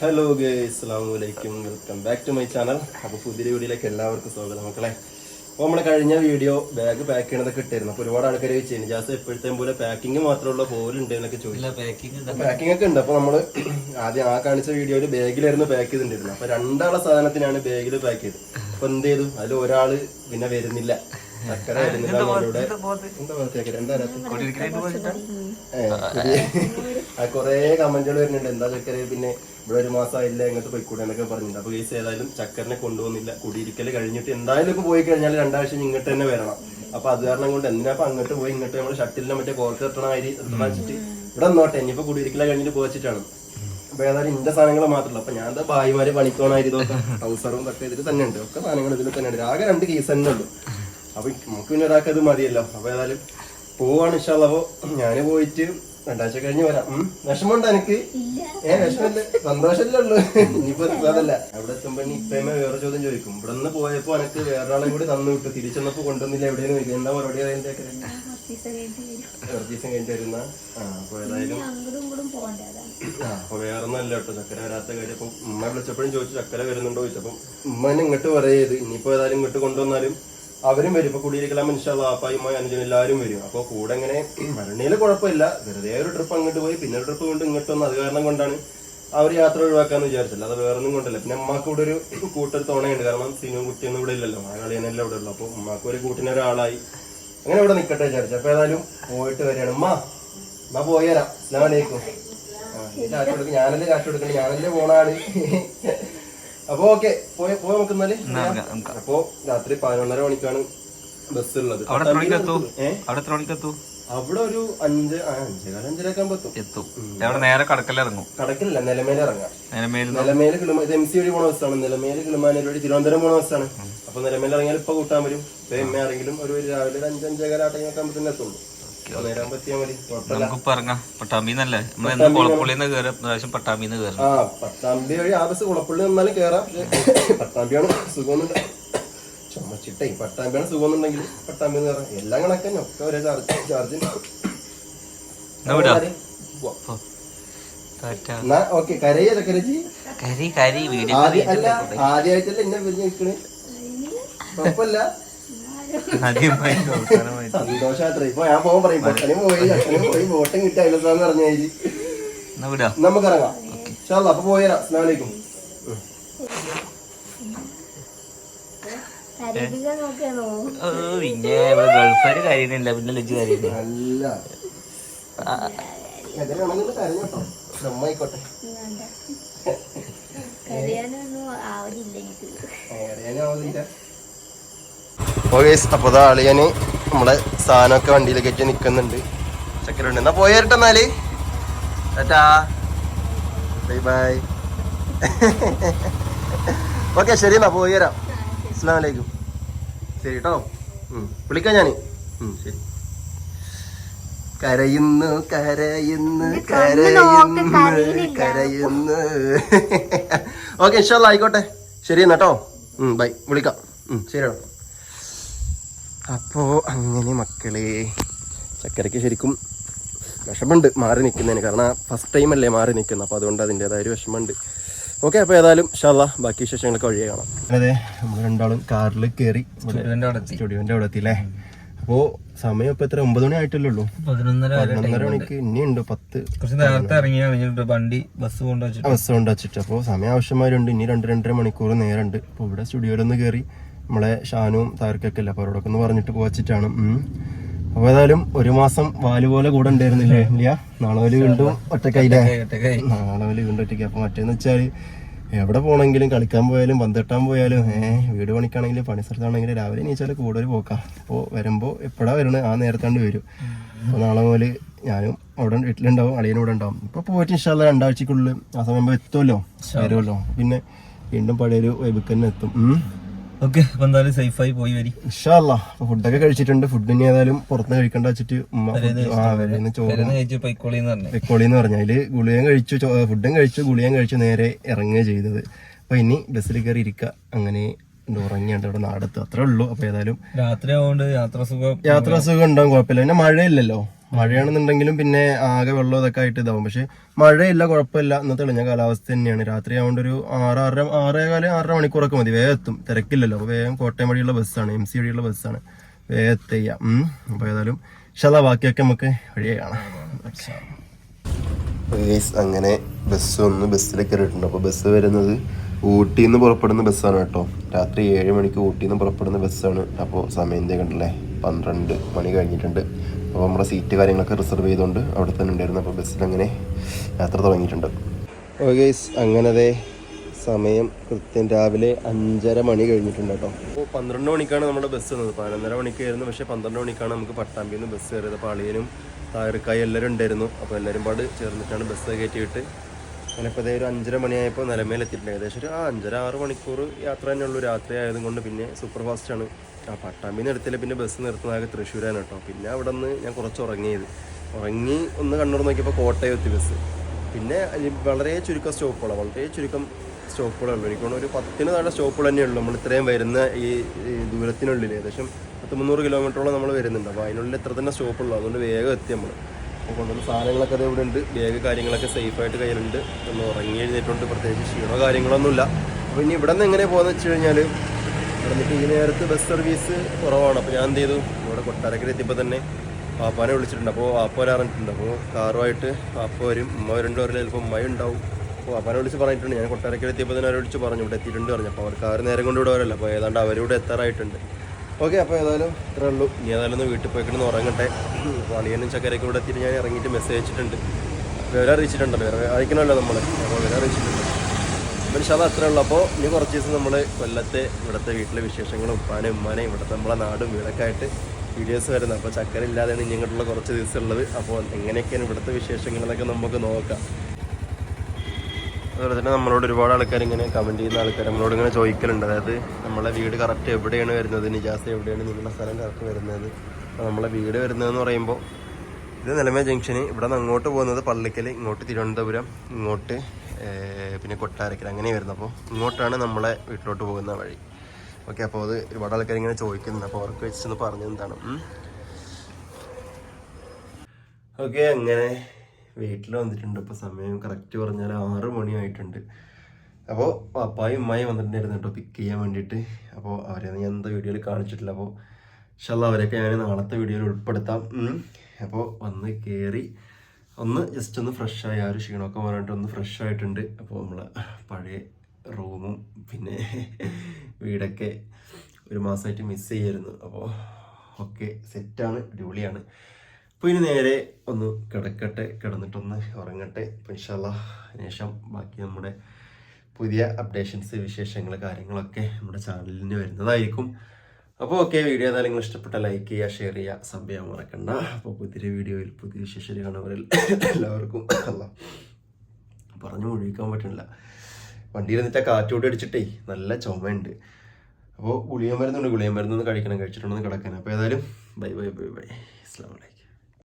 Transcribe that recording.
Hello guys അസ്സാം വലൈക്കും welcome back to my channel അപ്പോൾ പുതിയ വീഡിയോയിലേക്ക് എല്ലാവർക്കും സ്വാഗതം മക്കളെ. അപ്പോൾ നമ്മുടെ കഴിഞ്ഞ വീഡിയോ ബാഗ് പാക്ക് ചെയ്യണതൊക്കെ ഇട്ടായിരുന്നു അപ്പോൾ ഒരുപാട് ആൾക്കാർ ചോദിച്ചു നിജാസ് എപ്പോഴത്തേം പോലെ പാക്കിംഗ് മാത്രമുള്ള പോലുണ്ട് എന്നൊക്കെ ചോദിച്ചു. പാക്കിംഗ് പാക്കിംഗ് ഒക്കെ ഉണ്ട്. അപ്പോൾ നമ്മൾ ആദ്യം ആ കാണിച്ച വീഡിയോയിൽ ബാഗിലായിരുന്നു പാക്ക് ചെയ്തിട്ടുണ്ടായിരുന്നത്. അപ്പോൾ രണ്ടാളെ സാധനത്തിനാണ് ബാഗിൽ പാക്ക് ചെയ്ത് അപ്പോൾ എന്ത് ചെയ്തു? അതിൽ ഒരാൾ പിന്നെ വരുന്നില്ല. കൊറേ കമന്റുകൾ വരുന്നുണ്ട്. എന്താ ചക്കര പിന്നെ ഇവിടെ ഒരു മാസം ആയില്ല എങ്ങോട്ട് പോയിക്കൂടെ എന്നൊക്കെ പറഞ്ഞിട്ടുണ്ട്. അപ്പൊ കേസ് ഏതായാലും ചക്കറിനെ കൊണ്ടുപോകുന്നില്ല. കുടിയിരിക്കൽ കഴിഞ്ഞിട്ട് എന്തായാലും ഇപ്പൊ പോയി കഴിഞ്ഞാൽ രണ്ടാഴ്ച ഇങ്ങോട്ട് തന്നെ വരണം. അപ്പൊ അത് കാരണം കൊണ്ട് എന്തിനാ അങ്ങോട്ട് പോയി ഇങ്ങോട്ട് നമ്മൾ ഷട്ടിലിനെ മറ്റേ കോർക്ക് കെട്ടണ അരി വെച്ചിട്ട് ഇവിടെ നോട്ടെ ഇനിയിപ്പോ കുടിയിരിക്കല കഴിഞ്ഞിട്ട് പോച്ചിട്ടാണ് അപ്പൊ ഏതായാലും ഇന്റെ സാധനങ്ങൾ മാത്രമല്ല. അപ്പൊ ഞാൻ ഭായിമാര് പണിക്കോണായിരുന്നു ട്രൗസറും ഒക്കെ ഇതിൽ തന്നെ ഉണ്ട്. ഒക്കെ സാധനങ്ങൾ ഇതിൽ തന്നെ ഉണ്ട്. ആകെ രണ്ട് കേസ് തന്നെ ഉള്ളൂ. അപ്പൊ നമുക്ക് പിന്നെ ഒരാൾക്ക് അത് മതിയല്ലോ. അപ്പൊ ഏതായാലും പോവാണ് അപ്പൊ ഞാൻ പോയിട്ട് രണ്ടാഴ്ച കഴിഞ്ഞ് വരാം. ഉം. വിഷമമുണ്ടോ എനിക്ക് ഏ വിഷമല്ല സന്തോഷമല്ലേ ഉള്ളു? ഇനിയിപ്പോ അതല്ല. അവിടെ എത്തുമ്പോ ഇനി ഇപ്പേമ വേറെ ചോദ്യം ചോദിക്കും. ഇവിടെ നിന്ന് പോയപ്പോ എനിക്ക് വേറൊരാളെ കൂടി തന്നു വിട്ടു. തിരിച്ചെന്നപ്പോ കൊണ്ടുവന്നില്ല. എവിടെയെന്ന് ചോദിക്കും. എന്താ മറുപടി അതിന്റെ കുറച്ച് ദിവസം കഴിഞ്ഞിട്ട് വരുന്ന? ആ അപ്പൊ ഏതായാലും ആ, അപ്പൊ വേറെ ഒന്നല്ല കേട്ടോ. ചക്കര വരാത്ത കാര്യം. അപ്പൊ ഉമ്മ വിളിച്ചപ്പോഴും ചോദിച്ചു ചക്കര വരുന്നുണ്ടോ? ചോദിച്ചപ്പം ഉമ്മനെ ഇങ്ങോട്ട് പറയത്. ഇനിയിപ്പോ ഏതായാലും ഇങ്ങോട്ട് കൊണ്ടുവന്നാലും അവരും വരും. ഇപ്പൊ കുടിയിരിക്കലാം മനുഷ്യല്ല അപ്പായി അനുജനും എല്ലാവരും വരും. അപ്പൊ കൂടെ ഇങ്ങനെ മരണയിൽ കുഴപ്പമില്ല. വെറുതെ ഒരു ട്രിപ്പ് അങ്ങോട്ട് പോയി പിന്നെ ഒരു ട്രിപ്പ് കൊണ്ട് ഇങ്ങോട്ട് വന്നു. അത് കാരണം കൊണ്ടാണ് ആ ഒരു യാത്ര ഒഴിവാക്കാന്ന് വിചാരിച്ചില്ല അത് വേറൊന്നും കൊണ്ടല്ല. പിന്നെ ഉമ്മാക്ക് ഇവിടെ ഒരു കൂട്ടൊരു തോണയുണ്ട്. കാരണം സിനിമ കുട്ടിയൊന്നും ഇവിടെ ഇല്ലല്ലോ. ആ കളിയനല്ല ഇവിടെ ഉള്ളു. അപ്പൊ ഉമ്മാക്ക് ഒരു കൂട്ടിന് ഒരാളായി. അങ്ങനെ ഇവിടെ നിക്കട്ടെ വിചാരിച്ചു. അപ്പൊ ഏതായാലും പോയിട്ട് വരികയാണ്. ഉമ്മ എന്നാ പോയി അസ്ലാമലൈക്കും നീ കാശ് കൊടുക്ക്. ഞാനല്ലേ കാശ് കൊടുക്കണേ ഞാനല്ലേ പോണാൾ അപ്പൊ ഓക്കെ പോയി പോയി നമുക്ക് എന്നാൽ അപ്പൊ രാത്രി പതിനൊന്നര മണിക്കാണ് ബസ് ഉള്ളത് അവിടെ ഒരു അഞ്ച് അഞ്ചേകാൽ അഞ്ചരയൊക്കെ ആകുമ്പോ എത്തും. എത്തും. നേരെ കടക്കലിറങ്ങും കടക്കില്ല നിലമേല ഇറങ്ങാം. നിലമേല കിളിമ ഇത് എം സി വഴി പോണ ബസ്സാണ് നിലമേല കിളിമാനൂർ വഴി തിരുവനന്തപുരം പോണ ബസ്സാണ് അപ്പൊ നിലമേല ഇറങ്ങിയാൽ ഇപ്പൊ കൂട്ടാൻ വരും. ഇപ്പൊ എമ്മ ആരെങ്കിലും ഒരു രാവിലെ ഒരു അഞ്ച് അഞ്ചേകാല ആ ടൈമൊക്കെ ആകുമ്പോ എത്തുള്ളൂ. നമുക്കിപ്പോ ഇറങ്ങാം. പട്ടാമ്പിന്നല്ലേ? നമ്മൾ എന്ന് കുളപ്പുള്ളിന്ന് കയറി പ്രാവശ്യം പട്ടാമ്പിന്ന് കയറി ആ പട്ടാമ്പി വഴി ആ ബസ് കുളപ്പള്ളി വന്നാലും കേറാം. പട്ടാമ്പിയാണ് സുഖമൊന്നുണ്ട് ചുമച്ചിട്ടേ പട്ടാമ്പിയാണ് സുഖമൊന്നുണ്ടെങ്കിൽ പട്ടാമ്പി കയറാം എല്ലാം കണക്കന്നെ ഒക്കെ ഒരേ ചാർജ് ചാർജ് എന്നാ വിടാ. ടാറ്റ. എന്നാ ഓക്കെ. കരയല്ല കരജി? കരി കരി. വീഡിയോ ആദ്യം അല്ല ആദ്യമായിട്ടല്ല എന്നെ പിരിഞ്ഞ് നിൽക്കണേ കുഴപ്പമില്ല. ആദ്യമായിട്ട് സന്തോഷാത്ര. ഇപ്പൊ ഞാൻ പോകാൻ പറയും. പട്ടനും പോയി അച്ഛനും പോയി. ബോട്ടും കിട്ടി അയലസാന്ന് പറഞ്ഞു കഴിഞ്ഞ്. എന്നാ വിടാ. നമുക്ക് ഇറങ്ങാം അപ്പൊ പോയരാ പിന്നെ ഇവിടെ ഗൾഫാര് കാര്യമില്ല. പിന്നെ ലജ്ജ് കാര്യമില്ല. അല്ല. എതിരാണെങ്കിലും കരഞ്ഞോട്ടോ കരയാനൊന്നും എനിക്ക് അപ്പൊ അതാ അളിയന് നമ്മളെ സാധനമൊക്കെ വണ്ടിയിൽ കയറ്റി നിക്കുന്നുണ്ട്. ചക്കരുണ്ട് എന്നാ പോയേരട്ടെ എന്നാൽ. ടാറ്റാ. ബൈ ബൈ ഓക്കെ ശരി എന്നാ പോയേരാം അസ്സാം വലൈക്കും ശരി കേട്ടോ വിളിക്കാം ഞാൻ ശരി. കരയുന്നു കരയുന്നു കരയുന്നു കരയുന്നു. ഓക്കെ ഇഷ്ടമല്ല ആയിക്കോട്ടെ. ശരി എന്നാ കേട്ടോ ബൈ വിളിക്കാം. ശരി കേട്ടോ അപ്പോ അങ്ങനെ മക്കളെ ചക്കരയ്ക്ക് ശരിക്കും വിഷമമുണ്ട് മാറി നിൽക്കുന്നതിന്. കാരണം ഫസ്റ്റ് ടൈം അല്ലേ മാറി നിൽക്കുന്നത്. അപ്പോൾ അതുകൊണ്ട് അതിന്റെതായ ഒരു വിഷമമുണ്ട്. ഓക്കെ അപ്പോൾ ഏതായാലും ഷാല്ല ബാക്കി വിശേഷങ്ങളൊക്കെ വഴിയേ കാണാം. അതെ നമ്മൾ രണ്ടാളും കാറിൽ കയറി സ്റ്റുഡിയോന്റെ അവിടെ എത്തി. അല്ലേ? അപ്പോൾ സമയം ഇപ്പോൾ എത്ര? ഒമ്പത് മണി ആയിട്ടല്ലേ ഉള്ളൂ. പതിനൊന്നര മണിക്ക് ഇനിയുണ്ട് പത്ത് കുറച്ച് നേരത്തെ ഇറങ്ങിയാണ് വണ്ടി ബസ് കൊണ്ട് ബസ് അവസ്ഥ കൊണ്ട് വച്ചിട്ട്. അപ്പോൾ സമയം ആവശ്യമാരുണ്ട് ഇനി രണ്ട് രണ്ടര മണിക്കൂർ നേരമുണ്ട് അപ്പോൾ ഇവിടെ സ്റ്റുഡിയോയിലൊന്ന് കയറി നമ്മളെ ഷാനും താർക്കൊക്കെ ഇല്ല? അപ്പോൾ അവരോടൊക്കെ ഒന്ന് പറഞ്ഞിട്ട് പോവച്ചിട്ടാണ് അപ്പോൾ ഏതായാലും ഒരു മാസം വാൽ പോലെ കൂടെ ഉണ്ടായിരുന്നില്ലേ ഇല്ല നാളെ വലിയ വീണ്ടും ഒറ്റക്കൈലേ. നാളെ വലിയ വീണ്ടും ഒറ്റയ്ക്ക്. അപ്പോൾ മറ്റേന്ന് വെച്ചാൽ എവിടെ പോകണമെങ്കിലും കളിക്കാൻ പോയാലും പന്തിട്ടാൻ പോയാലും ഏഹ് വീട് പണിക്കാണെങ്കിലും പണി സ്ഥലത്താണെങ്കിലും രാവിലെ എണീച്ചാൽ കൂടെ ഒരു പോക്കാം. അപ്പോൾ വരുമ്പോ എപ്പോഴാ വരുന്നത് ആ നേരത്താണ്ട് വരും. അപ്പോൾ നാളെ മുതൽ ഞാനും അവിടെ വീട്ടിലുണ്ടാവും അളിയനും ഇവിടെ ഉണ്ടാവും. ഇപ്പോൾ പോയിട്ട് ഇഷ്ടമല്ല രണ്ടാഴ്ചക്കുള്ളിൽ ആ സമയം എത്തുമല്ലോ വരുമല്ലോ പിന്നെ വീണ്ടും പഴയൊരു വൈബിക്ക് തന്നെ എത്തും. ഓക്കെ അപ്പൊ എന്തായാലും സേഫായി പോയി വരി. അപ്പൊ ഫുഡൊക്കെ കഴിച്ചിട്ടുണ്ട്. ഫുഡിന് ഏതായാലും പുറത്തുനിന്ന് കഴിക്കണ്ട വെച്ചിട്ട് ഉമ്മ ചോറ് കഴിച്ച് പൈക്കോളിന്ന് പറഞ്ഞു. അതിൽ ഗുളിയും കഴിച്ചു ഫുഡും കഴിച്ചു ഗുളിയും കഴിച്ചു നേരെ ഇറങ്ങുക ചെയ്തത്. അപ്പൊ ഇനി ബസ്സിൽ കയറി ഇരിക്ക. അങ്ങനെ ഉറങ്ങിയുണ്ട് ഇവിടെ നാടത്ത്. അത്രേ ഉള്ളൂ. അപ്പൊ ഏതായാലും രാത്രി ആവുകൊണ്ട് യാത്രാസുഖം യാത്രാസുഖം യാത്രാ സുഖം ഉണ്ടാവും കുഴപ്പമില്ല. പിന്നെ മഴയില്ലല്ലോ. മഴയാണെന്നുണ്ടെങ്കിലും പിന്നെ ആകെ വെള്ളം ഇതൊക്കെ ആയിട്ട് ഇതാവും. പക്ഷെ മഴയില്ല കുഴപ്പമില്ല. ഇന്ന് തെളിഞ്ഞ കാലാവസ്ഥ തന്നെയാണ്. രാത്രി ആവുകൊണ്ട് ഒരു ആറ് ആറര ആറേ കാലം ആറര മണിക്കൂറൊക്കെ മതി. വേഗം എത്തും. തിരക്കില്ലല്ലോ. വേഗം കോട്ടയം വഴിയുള്ള ബസ്സാണ്. എം സി വഴിയുള്ള ബസ്സാണ്. വേഗം എത്തിയ അപ്പൊ ഏതായാലും ഇഷ്ടല്ല ബാക്കിയൊക്കെ നമുക്ക് വഴിയെ കാണാം. അങ്ങനെ ബസ് ഒന്ന് ബസ്സിൽ കയറിയിട്ടുണ്ട് അപ്പോൾ ബസ് വരുന്നത് ഊട്ടിയിൽ നിന്ന് പുറപ്പെടുന്ന ബസ്സാണ് കേട്ടോ. രാത്രി ഏഴ് മണിക്ക് ഊട്ടിയിൽ നിന്ന് പുറപ്പെടുന്ന ബസ്സാണ്. അപ്പോൾ സമയം എന്തേ കണ്ടല്ലേ? പന്ത്രണ്ട് മണി കഴിഞ്ഞിട്ടുണ്ട്. അപ്പോൾ നമ്മുടെ സീറ്റ് കാര്യങ്ങളൊക്കെ റിസർവ് ചെയ്തുകൊണ്ട് അവിടെ തന്നെ ഉണ്ടായിരുന്നു. അപ്പോൾ ബസ്സിൽ അങ്ങനെ യാത്ര തുടങ്ങിയിട്ടുണ്ട്. ഓക്കെ അങ്ങനെ ദേ സമയം കൃത്യം രാവിലെ അഞ്ചര മണി കഴിഞ്ഞിട്ടുണ്ട് കേട്ടോ. അപ്പോൾ പന്ത്രണ്ട് മണിക്കാണ് നമ്മുടെ ബസ് വന്നത്. പതിനൊന്നര മണിക്കായിരുന്നു. പക്ഷേ പന്ത്രണ്ട് മണിക്കാണ് നമുക്ക് പട്ടാമ്പിയിൽ നിന്ന് ബസ് കയറിയത്. അപ്പോൾ അളിയനും തായർക്കായി എല്ലാവരും ഉണ്ടായിരുന്നു. അപ്പോൾ എല്ലാവരും പാട് ചേർന്നിട്ടാണ് ബസ് കയറ്റിയിട്ട് അങ്ങനെ ഇപ്പോൾ ഒരു അഞ്ചര മണിയായപ്പോൾ നിലമേലെത്തിയിട്ടുണ്ട്. ഏകദേശം ഒരു അഞ്ചര ആറ് മണിക്കൂർ യാത്ര തന്നെ ഉള്ളൂ. രാത്രി ആയതുകൊണ്ട് പിന്നെ സൂപ്പർ ഫാസ്റ്റാണ് ആ പട്ടാമ്പി നിർത്തിയില്ല പിന്നെ ബസ് നിർത്തുന്നതാകെ തൃശ്ശൂരാണ് കേട്ടോ. പിന്നെ അവിടെ നിന്ന് ഞാൻ കുറച്ച് ഉറങ്ങിയത്. ഉറങ്ങി ഒന്ന് കണ്ണൂർ നോക്കിയപ്പോൾ കോട്ടയം എത്തി ബസ് പിന്നെ വളരെ ചുരുക്കം സ്റ്റോപ്പുകളാണ് വളരെ ചുരുക്കം സ്റ്റോപ്പുകളേ ഉള്ളൂ എനിക്ക് തോന്നുന്നു ഒരു പത്തിന് താഴെ സ്റ്റോപ്പുകൾ തന്നെയുള്ളൂ നമ്മൾ ഇത്രയും വരുന്ന ഈ ദൂരത്തിനുള്ളിൽ. ഏകദേശം പത്ത് മുന്നൂറ് കിലോമീറ്ററോളം നമ്മൾ വരുന്നുണ്ട്. അപ്പോൾ അതിനുള്ളിൽ എത്ര തന്നെ സ്റ്റോപ്പുള്ളൂ അതുകൊണ്ട് വേഗം എത്തി നമ്മൾ കൊണ്ടുവന്ന സാധനങ്ങളൊക്കെ അത് ഇവിടെ ഉണ്ട്. ബാഗ് കാര്യങ്ങളൊക്കെ സേഫായിട്ട് കയ്യിലുണ്ട്. ഒന്ന് ഉറങ്ങി എഴുന്നേറ്റുണ്ട് പ്രത്യേകിച്ച് ക്ഷീണോ കാര്യങ്ങളൊന്നുമില്ല. അപ്പോൾ ഇനി ഇവിടെ നിന്ന് എങ്ങനെ പോകുന്നത് വെച്ച് കഴിഞ്ഞാൽ ഇവിടെ നിന്നിട്ട് ഈ നേരത്ത് ബസ് സർവീസ് കുറവാണ്. അപ്പോൾ ഞാൻ എന്ത് ചെയ്തു? ഇവിടെ കൊട്ടാരക്കര എത്തിയപ്പോൾ തന്നെ പാപ്പാനെ വിളിച്ചിട്ടുണ്ട്. അപ്പോൾ പാപ്പ അറിഞ്ഞിട്ടുണ്ട് അപ്പോൾ കാറുമായിട്ട് പാപ്പ വരും. ഉമ്മ രണ്ടു പേരിൽ ചിലപ്പോൾ ഉമ്മ ഉണ്ടാവും. അപ്പോൾ പാപ്പാനെ വിളിച്ച് പറഞ്ഞിട്ടുണ്ട്. ഞാൻ കൊട്ടാരക്കര എത്തിയപ്പോൾ തന്നെ അവരെ വിളിച്ച് പറഞ്ഞു. ഇവിടെ എത്തിയിട്ടുണ്ട് പറഞ്ഞു. അപ്പോൾ അവർ കാറ് നേരം കൊണ്ട് ഇവിടെ വരല്ല. അപ്പോൾ ഏതാണ്ട് അവരിവിടെ എത്താറായിട്ടുണ്ട്. ഓക്കെ അപ്പോൾ ഏതായാലും ഇത്രേ ഉള്ളൂ. ഇനി ഏതായാലും ഒന്ന് വീട്ടിൽ പോയി കിടന്ന് ഉറങ്ങട്ടെ. വളിയനും ചക്കരയൊക്കെ ഇവിടെ എത്തിയിട്ട് ഞാൻ ഇറങ്ങിയിട്ട് മെസ്സേജ് അയച്ചിട്ടുണ്ട്. വിവരം അറിയിച്ചിട്ടുണ്ടല്ലോ വിവരം അയക്കണമല്ലോ നമ്മൾ അപ്പോൾ വിവരം അറിയിച്ചിട്ടുണ്ട്. അപ്പോൾ അത് അത്രേ ഉള്ളൂ. അപ്പോൾ ഇനി കുറച്ച് ദിവസം നമ്മൾ കൊല്ലത്തെ ഇവിടുത്തെ വീട്ടിലെ വിശേഷങ്ങളും ഉപ്പാനും ഉമ്മാനേയും ഇവിടുത്തെ നമ്മളെ നാടും വീടൊക്കെ വീഡിയോസ് വരുന്നത്. അപ്പോൾ ചക്കര ഇല്ലാതെയാണ് ഇനി ഇങ്ങോട്ടുള്ള കുറച്ച് ദിവസം ഉള്ളത്. അപ്പോൾ എങ്ങനെയൊക്കെയാണ് ഇവിടുത്തെ വിശേഷങ്ങളെന്നൊക്കെ നമുക്ക് നോക്കാം. അതുപോലെ തന്നെ നമ്മളോട് ഒരുപാട് ആൾക്കാർ ഇങ്ങനെ കമന്റ് ചെയ്യുന്ന ആൾക്കാർ നമ്മളോട് ഇങ്ങനെ ചോദിക്കലുണ്ട്. അതായത് നമ്മളെ വീട് കറക്റ്റ് എവിടെയാണ് വരുന്നത്? നിജാസ് എവിടെയാണ്? നിങ്ങളുടെ സ്ഥലം കറക്റ്റ് വരുന്നത്? നമ്മളെ വീട് വരുന്നതെന്ന് പറയുമ്പോൾ ഇത് നിലമേ ജംഗ്ഷന്. ഇവിടെ നിന്ന് അങ്ങോട്ട് പോകുന്നത് പള്ളിക്കൽ ഇങ്ങോട്ട് തിരുവനന്തപുരം ഇങ്ങോട്ട് പിന്നെ കൊട്ടാരക്കൽ അങ്ങനെ വരുന്നത്. അപ്പോൾ ഇങ്ങോട്ടാണ് നമ്മളെ വീട്ടിലോട്ട് പോകുന്ന വഴി. ഓക്കെ അപ്പോൾ അത് ഒരുപാട് ആൾക്കാർ ഇങ്ങനെ ചോദിക്കുന്നുണ്ട്. അപ്പോൾ അവർക്ക് വെച്ചൊന്ന് പറഞ്ഞെന്താണ് ഓക്കെ അങ്ങനെ വീട്ടിൽ വന്നിട്ടുണ്ട്. ഇപ്പോൾ സമയം കറക്റ്റ് പറഞ്ഞാൽ ആറ് മണിയായിട്ടുണ്ട്. അപ്പോൾ പപ്പായും ഉമ്മായും വന്നിട്ടുണ്ടായിരുന്നു കേട്ടോ പിക്ക് ചെയ്യാൻ വേണ്ടിയിട്ട്. അപ്പോൾ അവരെ ഞാൻ എന്താ വീഡിയോയിൽ കാണിച്ചിട്ടില്ല. അപ്പോൾ ഇൻഷാല്ല അവരൊക്കെ ഞാൻ നാളത്തെ വീഡിയോയിൽ ഉൾപ്പെടുത്താം. അപ്പോൾ വന്ന് കയറി ഒന്ന് ജസ്റ്റ് ഒന്ന് ഫ്രഷായി ആ ഒരു ക്ഷീണമൊക്കെ പറഞ്ഞിട്ട് ഒന്ന് ഫ്രഷ് ആയിട്ടുണ്ട്. അപ്പോൾ നമ്മൾ പഴയ റൂമും പിന്നെ വീടൊക്കെ ഒരു മാസമായിട്ട് മിസ് ചെയ്യായിരുന്നു. അപ്പോൾ ഓക്കെ സെറ്റാണ് അടിപൊളിയാണ്. അപ്പോൾ ഇനി നേരെ ഒന്ന് കിടക്കട്ടെ കിടന്നിട്ടൊന്ന് ഉറങ്ങട്ടെ. അപ്പോൾ ഇൻഷാല്ല ശേഷം ബാക്കി നമ്മുടെ പുതിയ അപ്ഡേഷൻസ് വിശേഷങ്ങൾ കാര്യങ്ങളൊക്കെ നമ്മുടെ ചാനലിന് വരുന്നതായിരിക്കും. അപ്പോൾ ഓക്കെ വീഡിയോ ഏതായാലും നിങ്ങൾ ഇഷ്ടപ്പെട്ട ലൈക്ക് ചെയ്യുക ഷെയർ ചെയ്യുക സബ് ചെയ്യാൻ മറക്കണ്ട. അപ്പോൾ പുതിയ വീഡിയോയിൽ പുതിയ വിശേഷം കാണുന്നവരിൽ എല്ലാവർക്കും അല്ല പറഞ്ഞു മുഴുവിക്കാൻ പറ്റണില്ല വണ്ടിയിൽ നിന്നിട്ട് കാറ്റോട്ട് അടിച്ചിട്ടേ നല്ല ചുമയുണ്ട്. അപ്പോൾ ഗുളിയ മരുന്നുണ്ട് ഗുളിയ മരുന്നൊന്ന് കഴിക്കണം കഴിച്ചിട്ടുണ്ടെന്ന് കിടക്കാൻ. അപ്പോൾ ഏതായാലും ബൈ ബൈ ബൈ ബൈ ഇസ്ലാമലൈക്കും